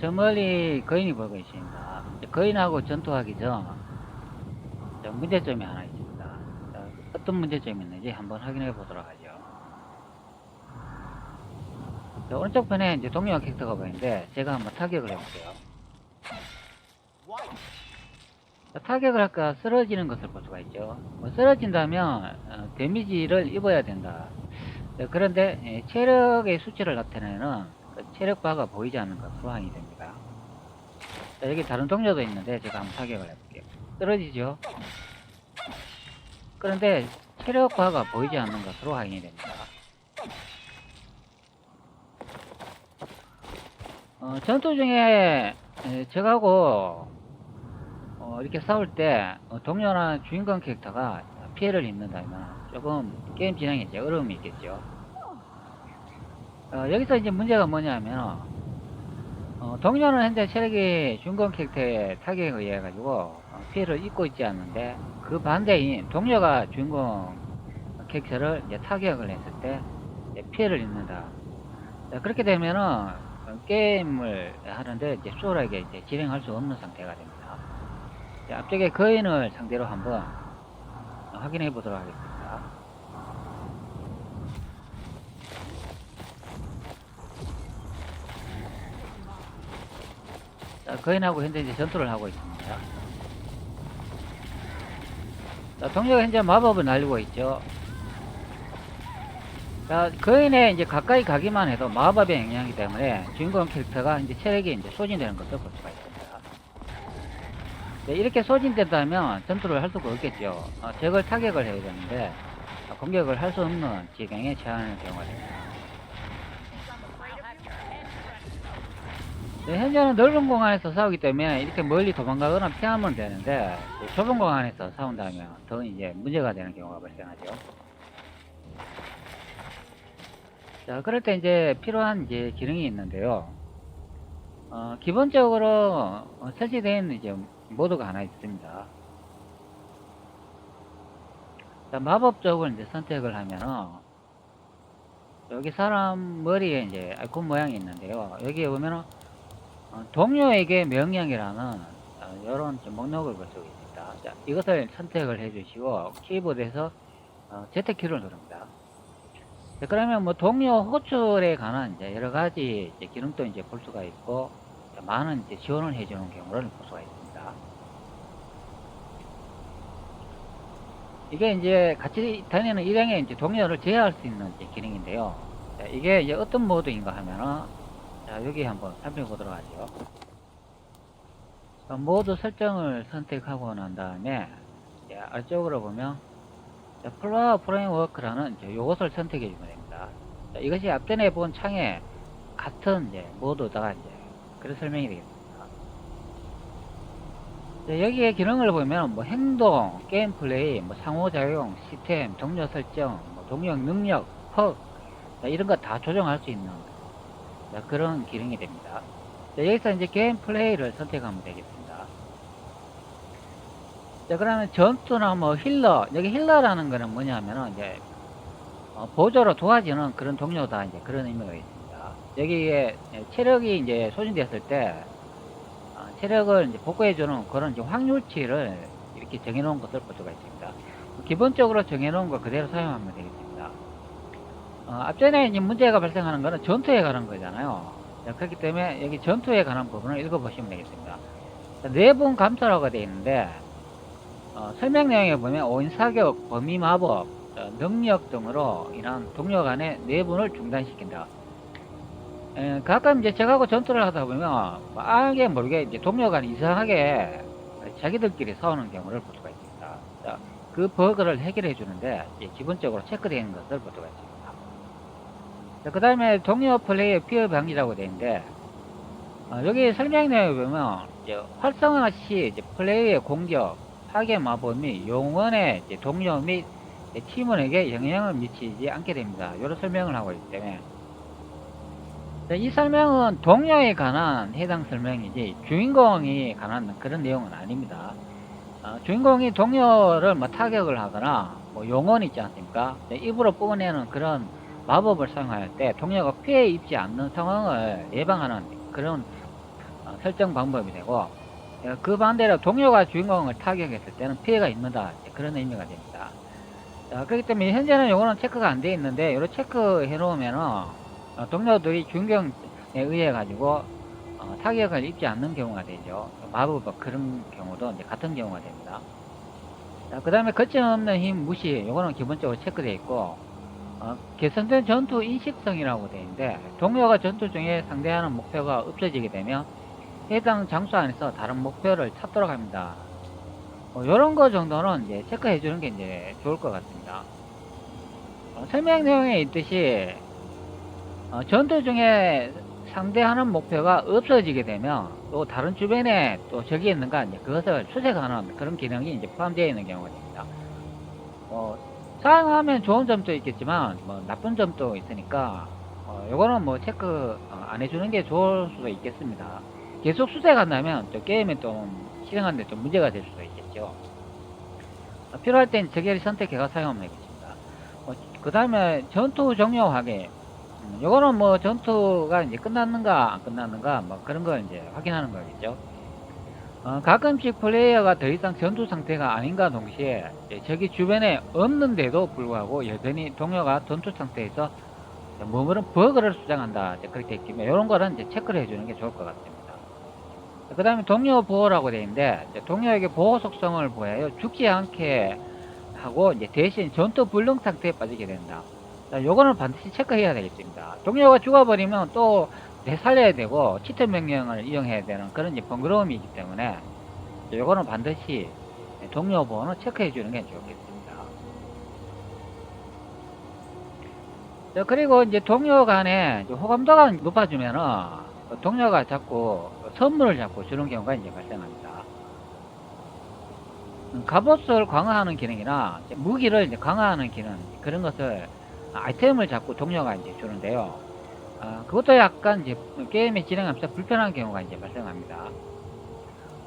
저 멀리 거인이 보고 있습니다. 거인하고 전투하기 전저 문제점이 하나 있습니다. 자, 어떤 문제점이 있는지 한번 확인해 보도록 하죠. 자, 오른쪽 편에 이제 동료와 캐릭터가 보이는데 제가 한번 타격을 해볼게요. 자, 타격을 할까 쓰러지는 것을 볼 수가 있죠. 뭐 쓰러진다면 어, 데미지를 입어야 된다. 자, 그런데 예, 체력의 수치를 나타내는 그 체력 바가 보이지 않는 것으로 확인이 됩니다. 자, 여기 다른 동료도 있는데 제가 한번 타격을 해볼게요. 쓰러지죠? 그런데 체력 바가 보이지 않는 것으로 확인이 됩니다. 어, 전투 중에 에, 저하고 어, 이렇게 싸울 때 어, 동료나 주인공 캐릭터가 피해를 입는다면 조금 게임 진행에 이제 어려움이 있겠죠. 어, 여기서 이제 문제가 뭐냐면 어, 동료는 현재 체력이 주인공 캐릭터의 타격에 의해 가지고 어, 피해를 입고 있지 않는데 그 반대인 동료가 주인공 캐릭터를 이제 타격을 했을 때 피해를 입는다. 자, 그렇게 되면은 어, 게임을 하는데 이제 수월하게 이제 진행할 수 없는 상태가 됩니다. 자, 앞쪽에 거인을 상대로 한번 확인해 보도록 하겠습니다. 자, 거인하고 현재 이제 전투를 하고 있습니다. 자, 동료가 현재 마법을 날리고 있죠. 자, 거인에 이제 가까이 가기만 해도 마법의 영향이기 때문에 주인공 캐릭터가 이제 체력이 이제 소진되는 것을 볼 수가 있습니다. 네, 이렇게 소진된다면 전투를 할 수가 없겠죠. 어, 적을 타격을 해야 되는데 어, 공격을 할 수 없는 지경에 처하는 경우가 됩니다. 현재는 넓은 공간에서 싸우기 때문에 이렇게 멀리 도망가거나 피하면 되는데 그 좁은 공간에서 싸운다면 더 이제 문제가 되는 경우가 발생하죠. 자, 그럴 때 이제 필요한 이제 기능이 있는데요. 어, 기본적으로 있는 이제 모드가 하나 있습니다. 자, 마법 쪽을 이제 선택을 하면은 여기 사람 머리에 이제 아이콘 모양이 있는데요. 여기에 보면은 어, 동료에게 명령이라는 이런 목록을 볼 수 있습니다. 자, 이것을 선택을 해주시고 키보드에서 어, Z키를 누릅니다. 자, 그러면 뭐 동료 호출에 관한 이제 여러 가지 이제 기능도 이제 볼 수가 있고 자, 많은 이제 지원을 해주는 경우를 볼 수가 있습니다. 이게 이제 같이 다니는 일행의 이제 동료를 제어할 수 있는 기능인데요. 자, 이게 이제 어떤 모드인가 하면은 자, 여기 한번 살펴보도록 하죠. 자, 모드 설정을 선택하고 난 다음에 이제 아래쪽으로 보면 자, 플로어 프레임워크라는 이제 요것을 선택해 주면 됩니다. 자, 이것이 앞전에 본 창에 같은 이제 모드다가 이제 그런 설명이 되겠습니다. 자, 여기에 기능을 보면 뭐 행동, 게임 플레이, 뭐 상호작용, 시스템, 동료 설정, 뭐 동료 능력, 퍽 자, 이런 거 다 조정할 수 있는 자, 그런 기능이 됩니다. 자, 여기서 이제 게임 플레이를 선택하면 되겠습니다. 자, 그러면 전투나 뭐 힐러, 여기 힐러라는 거는 뭐냐면은 이제 어, 보조로 도와주는 그런 동료다 이제 그런 의미가 있습니다. 여기에 체력이 이제 소진됐을 때 어, 체력을 이제 복구해주는 그런 이제 확률치를 이렇게 정해놓은 것을 볼 수가 있습니다. 기본적으로 정해놓은 거 그대로 사용하면 되겠습니다. 어, 앞전에 이제 문제가 발생하는 거는 전투에 관한 거잖아요. 자, 그렇기 때문에 여기 전투에 관한 부분을 읽어보시면 되겠습니다. 자, 내분 감소라고 되어 있는데 어, 설명 내용에 보면 오인 사격, 범위 마법, 어, 능력 등으로 인한 동료 간의 내분을 중단시킨다. 에, 가끔 이제 저하고 전투를 하다 보면 뭐 알게 모르게 이제 동료 간 이상하게 자기들끼리 싸우는 경우를 볼 수가 있습니다. 자, 그 버그를 해결해 주는데 기본적으로 체크되어 있는 것을 볼 수가 있습니다. 그 다음에 동료 플레이의 피해 방지라고 되어 있는데 어, 여기 설명 내용에 보면 이제 활성화 시 이제 플레이의 공격, 파괴 마법 및 용원의 동료 및 팀원에게 영향을 미치지 않게 됩니다. 이런 설명을 하고 있기 때문에 자, 이 설명은 동료에 관한 해당 설명이지 주인공이 관한 그런 내용은 아닙니다. 어, 주인공이 동료를 뭐 타격을 하거나 뭐 용언 있지 않습니까? 네, 입으로 뿜어내는 그런 마법을 사용할 때 동료가 피해 입지 않는 상황을 예방하는 그런 어, 설정 방법이 되고 어, 그 반대로 동료가 주인공을 타격했을 때는 피해가 있는다 그런 의미가 됩니다. 자, 그렇기 때문에 현재는 요거는 체크가 안돼 있는데 요거 체크 해 놓으면은 어, 동료들이 주인공에 의해 가지고 어, 타격을 입지 않는 경우가 되죠. 마법 뭐 그런 경우도 이제 같은 경우가 됩니다. 자, 그 다음에 거침없는 힘 무시 요거는 기본적으로 체크되어 있고 어, 개선된 전투 인식성이라고 되어 있는데 동료가 전투 중에 상대하는 목표가 없어지게 되면 해당 장소 안에서 다른 목표를 찾도록 합니다. 어, 요런 거 정도는 이제 체크해 주는 게 이제 좋을 것 같습니다. 어, 설명 내용에 있듯이 어, 전투 중에 상대하는 목표가 없어지게 되면 또 다른 주변에 또 적이 있는가 이제 그것을 수색하는 그런 기능이 이제 포함되어 있는 경우가 됩니다. 어, 사용하면 좋은 점도 있겠지만 뭐 나쁜 점도 있으니까 어, 요거는 뭐 체크 어, 안 해주는 게 좋을 수도 있겠습니다. 계속 수색한다면 또 게임에 좀 실행하는데 좀 문제가 될 수도 있겠죠. 어, 필요할 땐 저기를 선택해가 사용하면 되겠습니다. 그 다음에 전투 종료 확인. 음, 요거는 뭐 전투가 이제 끝났는가 안 끝났는가 뭐 그런 걸 이제 확인하는 거겠죠. 어, 가끔씩 플레이어가 더 이상 전투 상태가 아닌가 동시에 이제 저기 주변에 없는데도 불구하고 여전히 동료가 전투 상태에서 머무른 버그를 수정한다 이제 그렇게 있기에 이런 거는 이제 체크를 해주는 게 좋을 것 같습니다. 그 다음에 동료 보호라고 되어 있는데 동료에게 보호 속성을 보여요 죽지 않게 하고 이제 대신 전투 불능 상태에 빠지게 된다. 자, 요거는 반드시 체크해야 되겠습니다. 동료가 죽어버리면 또되 살려야 되고 치트 명령을 이용해야 되는 그런 이제 번거로움이 있기 때문에 요거는 반드시 동료 보호는 체크해 주는 게 좋겠습니다. 자, 그리고 이제 동료 간에 호감도가 높아지면은 그 동료가 자꾸 선물을 자꾸 주는 경우가 이제 발생합니다. 음, 갑옷을 강화하는 기능이나 무기를 강화하는 기능 그런 것을 아이템을 자꾸 동료가 이제 주는데요. 아, 그것도 약간 이제 게임의 진행하면서 불편한 경우가 이제 발생합니다.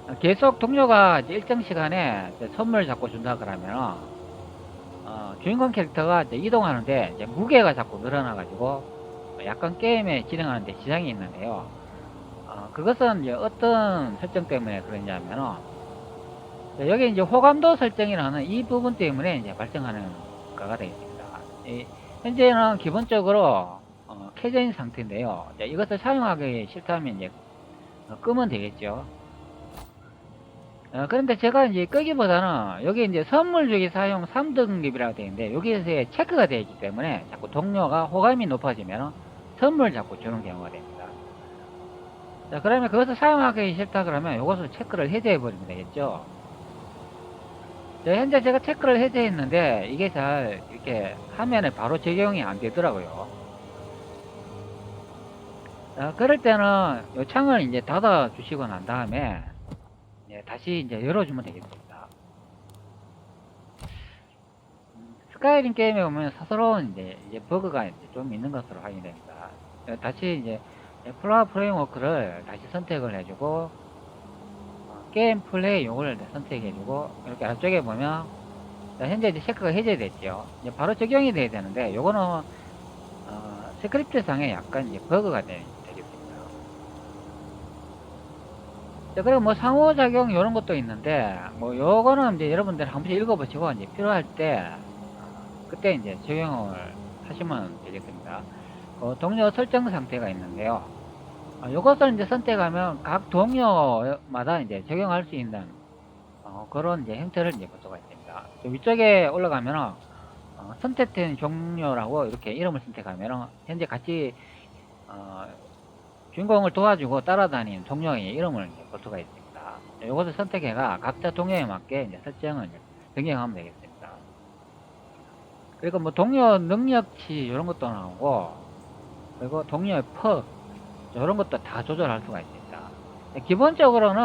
아, 계속 동료가 일정 시간에 선물을 자꾸 준다 그러면 어, 주인공 캐릭터가 이동하는데 무게가 자꾸 늘어나가지고 약간 게임에 진행하는데 지장이 있는데요. 어, 그것은 어떤 설정 때문에 그러냐면은 자, 여기 이제 호감도 설정이라는 이 부분 때문에 이제 발생하는 거가 되겠습니다. 이, 현재는 기본적으로 어, 켜져 있는 상태인데요. 자, 이것을 사용하기 싫다면 이제 어, 끄면 되겠죠. 어, 그런데 제가 이제 끄기보다는 여기 이제 선물 주기 사용 3등급이라고 되어 있는데 여기에 체크가 되어 있기 때문에 자꾸 동료가 호감이 높아지면 선물 자꾸 주는 경우가 됩니다. 자, 그러면 그것을 사용하기 싫다 그러면 이것을 체크를 해제해 버리면 되겠죠. 자, 현재 제가 체크를 해제했는데 이게 잘 이렇게 화면에 바로 적용이 안 되더라고요. 자, 그럴 때는 이 창을 이제 닫아 주시고 난 다음에 이제 다시 이제 열어주면 되겠습니다. 음, 스카이림 게임에 보면 사서로운 이제, 이제 버그가 이제 좀 있는 것으로 확인 됩니다. 어, 다시 이제 플라 프레임워크를 다시 선택을 해주고 어, 게임 플레이 용어를 선택해주고 이렇게 앞쪽에 보면 자, 현재 이제 체크가 해제됐죠. 이제 바로 적용이 돼야 되는데 요거는 어, 스크립트 상에 약간 이제 버그가 되, 되겠습니다. 자, 그리고 뭐 상호작용 이런 것도 있는데 뭐 요거는 이제 여러분들 한 번씩 읽어보시고 이제 필요할 때 어, 그때 이제 적용을 하시면 되겠습니다. 그 동료 설정 상태가 있는데요. 어, 요것을 이제 선택하면 각 동료마다 이제 적용할 수 있는 어, 그런 이제 형태를 이제 볼 수가 있습니다. 저 위쪽에 올라가면은 어, 선택된 종료라고 이렇게 이름을 선택하면은 현재 같이 어, 주인공을 도와주고 따라다니는 동료의 이름을 볼 수가 있습니다. 이것을 선택해가 각자 동료에 맞게 이제 설정을 변경하면 되겠습니다. 그리고 뭐 동료 능력치 이런 것도 나오고 그리고 동료의 퍼 이런 것도 다 조절할 수가 있습니다. 기본적으로는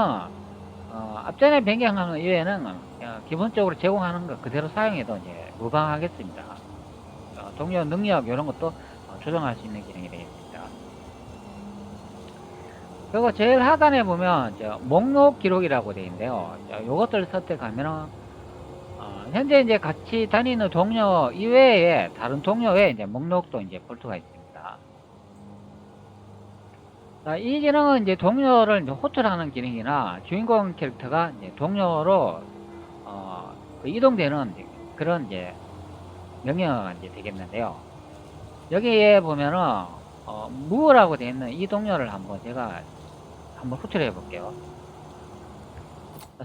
어, 앞전에 변경하는 이외에는 어, 기본적으로 제공하는 것 그대로 사용해도 이제 무방하겠습니다. 어, 동료 능력 이런 것도 어, 조정할 수 있는 기능이 되겠습니다. 그리고 제일 하단에 보면 저 목록 기록이라고 되어 있는데요. 이것들을 선택하면은 어, 현재 이제 같이 다니는 동료 이외에 다른 동료의 이제 목록도 이제 볼 수가 있습니다. 자, 이 기능은 이제 동료를 이제 호출하는 기능이나 주인공 캐릭터가 이제 동료로 어, 그 이동되는 그런 이제 명령어가 이제 되겠는데요. 여기에 보면은 어, 무라고 되어 있는 이 동료를 한번 제가 한번 호출해 볼게요.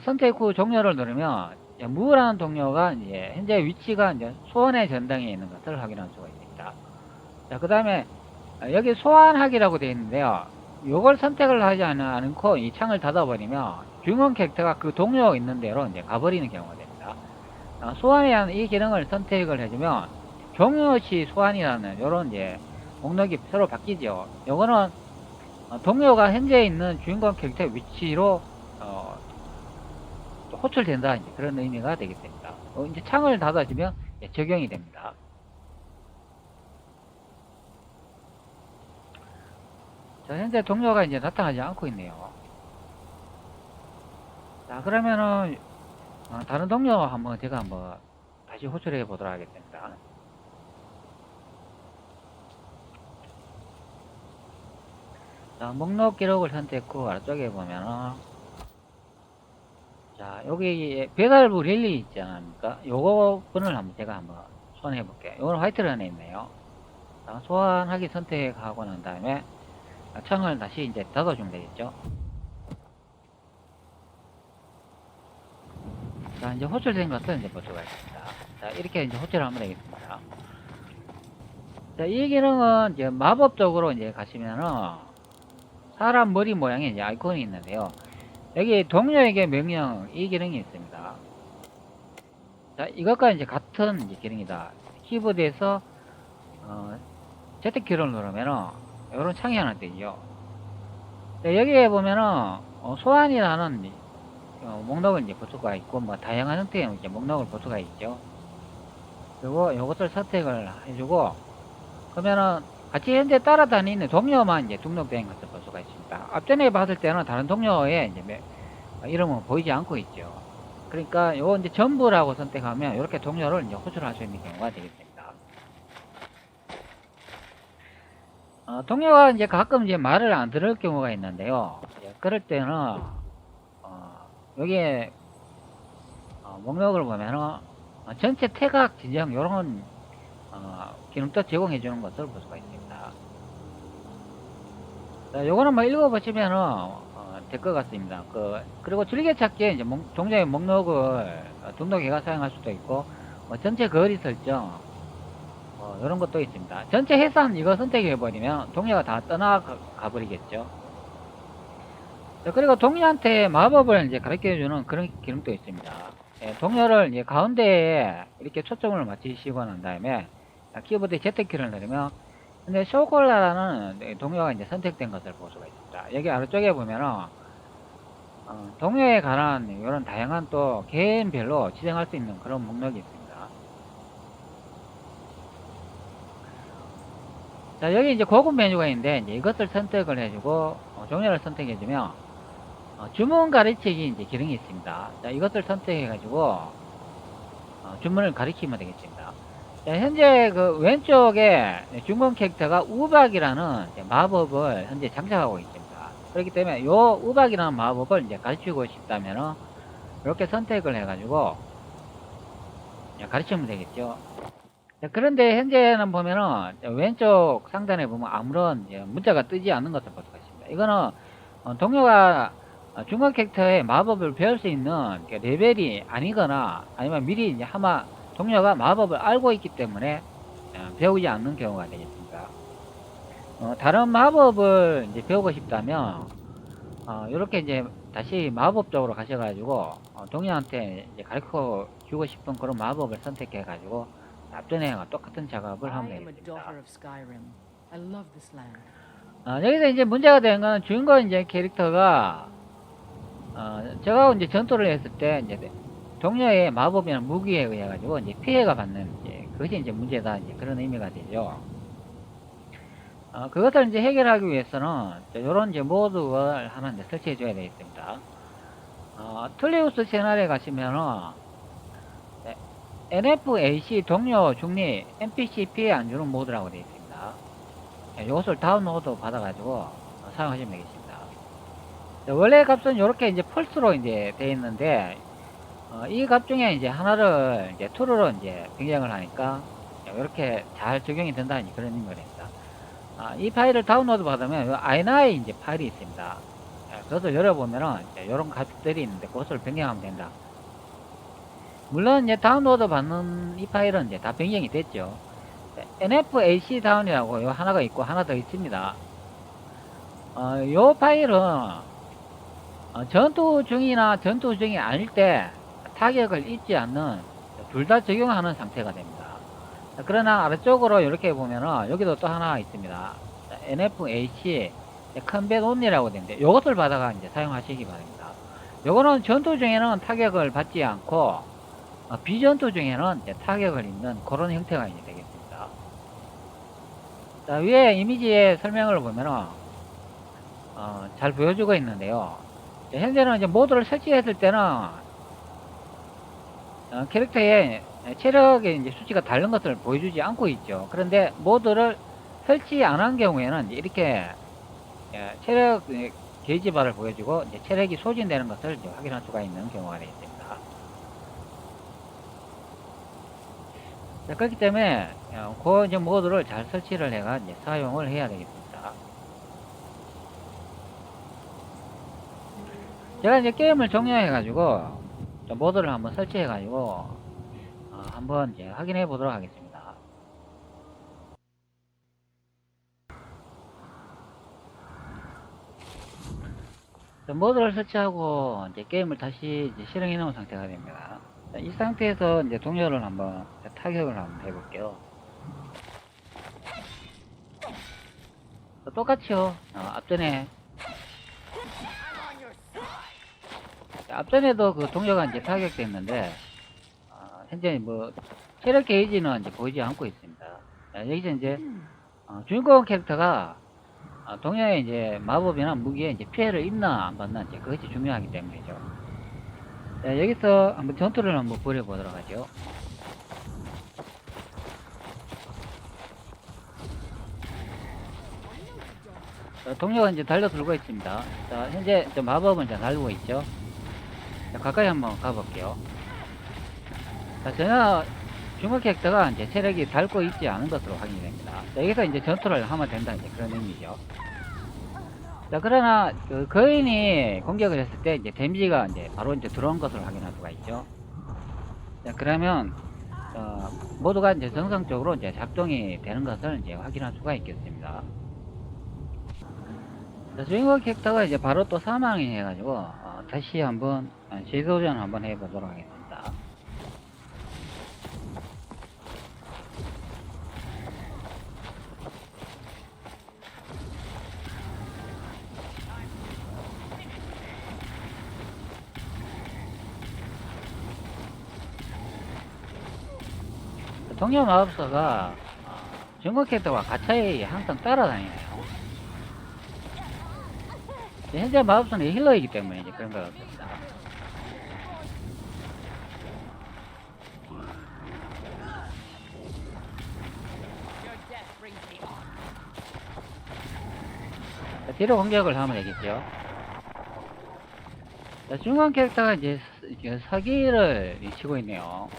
선택 후 종료를 누르면 무라는 동료가 이제 현재 위치가 이제 소원의 전당에 있는 것을 확인할 수가 있습니다. 자, 그 다음에 여기 소환하기라고 되어 있는데요. 요걸 선택을 하지 않- 않고 이 창을 닫아버리면 주인공 캐릭터가 그 동료 있는 대로 이제 가버리는 경우가 됩니다. 어, 소환이라는 이 기능을 선택을 해주면 종료시 소환이라는 요런 이제 목록이 새로 바뀌죠. 요거는 어, 동료가 현재 있는 주인공 캐릭터 위치로 어, 호출된다 이제 그런 의미가 되겠습니다. 어, 이제 창을 닫아주면 이제 적용이 됩니다. 자, 현재 동료가 이제 나타나지 않고 있네요. 자, 그러면은, 어, 다른 동료 한번 제가 한번 다시 호출해 보도록 하겠습니다. 자, 목록 기록을 선택 후 아래쪽에 보면은, 자, 여기 배달부 랠리 있지 않습니까? 요거 분을 한번 제가 한번 손해 볼게요. 요거는 화이트런에 있네요. 자, 소환하기 선택하고 난 다음에, 창을 다시 이제 닫아주면 되겠죠. 자, 이제 호출된 것을 이제 볼 수가 있습니다. 자, 이렇게 이제 호출을 하면 되겠습니다. 자, 이 기능은 이제 마법적으로 이제 가시면은 사람 머리 모양의 아이콘이 있는데요. 여기 동료에게 명령 이 기능이 있습니다. 자, 이것과 이제 같은 이제 기능이다. 키보드에서 어, Z키를 누르면은 이런 창이 하나 뜨죠. 네, 여기에 보면은 어, 소환이라는 이- 어, 목록을 이제 볼 수가 있고 뭐 다양한 형태의 이제 목록을 볼 수가 있죠. 그리고 이것을 선택을 해주고 그러면은 같이 현재 따라다니는 동료만 이제 등록된 것을 볼 수가 있습니다. 앞전에 봤을 때는 다른 동료의 이제 이름은 보이지 않고 있죠. 그러니까 요거 이제 전부라고 선택하면 이렇게 동료를 이제 호출할 수 있는 경우가 되겠습니다. 어, 동료가 이제 가끔 이제 말을 안 들을 경우가 있는데요. 이제 그럴 때는 어, 여기에 어, 목록을 보면은 어, 전체 태각 지정 이런 어, 기능도 제공해 주는 것을 볼 수가 있습니다. 자, 요거는 뭐 읽어보시면은 어, 될것 같습니다. 그 그리고 즐겨찾기에 이제 목- 종류의 목록을 어, 등록해가 사용할 수도 있고 뭐 전체 거리 설정 어, 이런 것도 있습니다. 전체 해산 이거 선택해버리면 동료가 다 떠나가 버리겠죠. 자, 그리고 동료한테 마법을 이제 가르쳐주는 그런 기능도 있습니다. 예, 동료를 이제 가운데에 이렇게 초점을 맞추시고 난 다음에 자, 키보드 Z키를 누르면 근데 쇼콜라라는 네, 동료가 이제 선택된 것을 볼 수가 있습니다. 여기 아래쪽에 보면은 어, 동료에 관한 이런 다양한 또 개인별로 지정할 수 있는 그런 목록이 있습니다. 자, 여기 이제 고급 메뉴가 있는데, 이제 이것을 선택을 해주고, 어, 종료를 선택해주면, 어, 주문 가르치기 이제 기능이 있습니다. 자, 이것을 선택해가지고, 어, 주문을 가리키면 되겠습니다. 자, 현재 그 왼쪽에 주문 캐릭터가 우박이라는 마법을 현재 장착하고 있습니다. 그렇기 때문에 요 우박이라는 마법을 이제 가르치고 싶다면은, 이렇게 선택을 해가지고, 가르치면 되겠죠. 자, 그런데 현재는 보면은 왼쪽 상단에 보면 아무런 문자가 뜨지 않는 것을 볼 수가 있습니다. 이거는 어, 동료가 어, 중간 캐릭터의 마법을 배울 수 있는 그 레벨이 아니거나 아니면 미리 이제 아마 동료가 마법을 알고 있기 때문에 어, 배우지 않는 경우가 되겠습니다. 어, 다른 마법을 이제 배우고 싶다면 어, 이렇게 이제 다시 마법적으로 가셔가지고 어, 동료한테 이제 가르쳐 주고 싶은 그런 마법을 선택해가지고 앞전에 똑같은 작업을 하면 되겠습니다. land. 어, 여기서 이제 문제가 되는 건 주인공 이제 캐릭터가 어, 제가 이제 전투를 했을 때 이제 동료의 마법이나 무기에 의해 가지고 이제 피해가 받는 이제 그것이 이제 문제다 이제 그런 의미가 되죠. 어, 그것을 이제 해결하기 위해서는 이런 이제 모드를 하나 이제 설치해 줘야 되겠습니다. 어, 틀리우스 채널에 가시면은 네, NFAC 동료 중립 NPC 피해 안 주는 모드라고 되어 있습니다. 예, 이것을 다운로드 받아가지고 어, 사용하시면 되겠습니다. 자, 원래 값은 이렇게 이제 펄스로 이제 되어 있는데 어, 이 값 중에 이제 하나를 이제 트루로 이제 변경을 하니까 이렇게 잘 적용이 된다는 그런 됩니다. 아, 이 파일을 다운로드 받으면 i9 이제 파일이 있습니다. 자, 그것을 열어보면은 이런 값들이 있는데 그것을 변경하면 된다. 물론 이제 다운로드 받는 이 파일은 이제 다 변경이 됐죠. NFAC 다운이라고 요 하나가 있고 하나 더 있습니다. 어, 요 파일은 어, 전투 중이나 전투 중이 아닐 때 타격을 입지 않는 둘 다 적용하는 상태가 됩니다. 자, 그러나 아래쪽으로 이렇게 보면은 여기도 또 하나 있습니다. 자, NFAC 컨벳 온이라고 되는데 요것을 받아가 이제 사용하시기 바랍니다. 요거는 전투 중에는 타격을 받지 않고 어, 비전투 중에는 타격을 입는 그런 형태가 이제 되겠습니다. 자, 위에 이미지의 설명을 보면은 어, 잘 보여주고 있는데요. 자, 현재는 이제 모드를 설치했을 때는 어, 캐릭터의 체력의 이제 수치가 다른 것을 보여주지 않고 있죠. 그런데 모드를 설치 안 한 경우에는 이렇게 예, 체력 예, 게이지 바를 보여주고 이제 체력이 소진되는 것을 확인할 수가 있는 경우가 되겠습니다. 자, 그렇기 때문에 어, 그 이제 모드를 잘 설치를 해가 이제 사용을 해야 되겠습니다. 제가 이제 게임을 종료해 가지고 모드를 한번 설치해 가지고 어, 한번 이제 확인해 보도록 하겠습니다. 자, 모드를 설치하고 이제 게임을 다시 이제 실행해 놓은 상태가 됩니다. 자, 이 상태에서 이제 동료를 한번 타격을 한번 해볼게요. 자, 똑같이요. 어, 앞전에 앞전에도 그 동료가 이제 타격됐는데 어, 현재 뭐 체력 게이지는 이제 보이지 않고 있습니다. 자, 여기서 이제 어, 주인공 캐릭터가 어, 동료의 이제 마법이나 무기에 이제 피해를 입나 안 받나 이제 그것이 중요하기 때문이죠. 자, 여기서 한번 전투를 한번 벌여보도록 하죠. 자, 동료가 이제 달려들고 있습니다. 자, 현재 저 마법은 이제 달고 있죠. 자, 가까이 한번 가볼게요. 자, 전혀 중국 캐릭터가 이제 체력이 닳고 있지 않은 것으로 확인이 됩니다. 자, 여기서 이제 전투를 하면 된다, 이제 그런 의미죠. 자, 그러나 그 거인이 공격을 했을 때 이제 데미지가 이제 바로 이제 들어온 것을 확인할 수가 있죠. 자, 그러면 어, 모두가 이제 정상적으로 이제 작동이 되는 것을 이제 확인할 수가 있겠습니다. 자, 주인공 캐릭터가 이제 바로 또 사망이 해가지고 어, 다시 한번 어, 재도전 한번 해보도록 하겠습니다. 동료 마법사가 어, 주인공 캐릭터와 가차에 항상 따라다니네요. 현재 마법사는 힐러이기 때문에 그런 것 같습니다. 자, 뒤로 공격을 하면 되겠죠. 자, 중간 캐릭터가 이제 사기를 치고 있네요.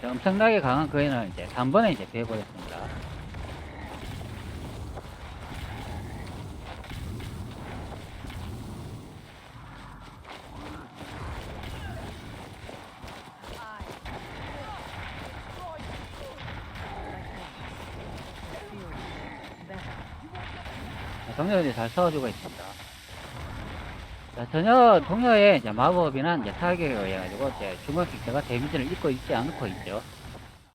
자, 엄청나게 강한 거인을 이제 단번에 이제 배워버렸습니다. 자, 동료들이 잘 싸워주고 있습니다. 자, 전혀 동료의 이제 마법이나 이제 타격에 의해 가지고 이제 중간 킥대가 데미지를 입고 있지 않고 있죠.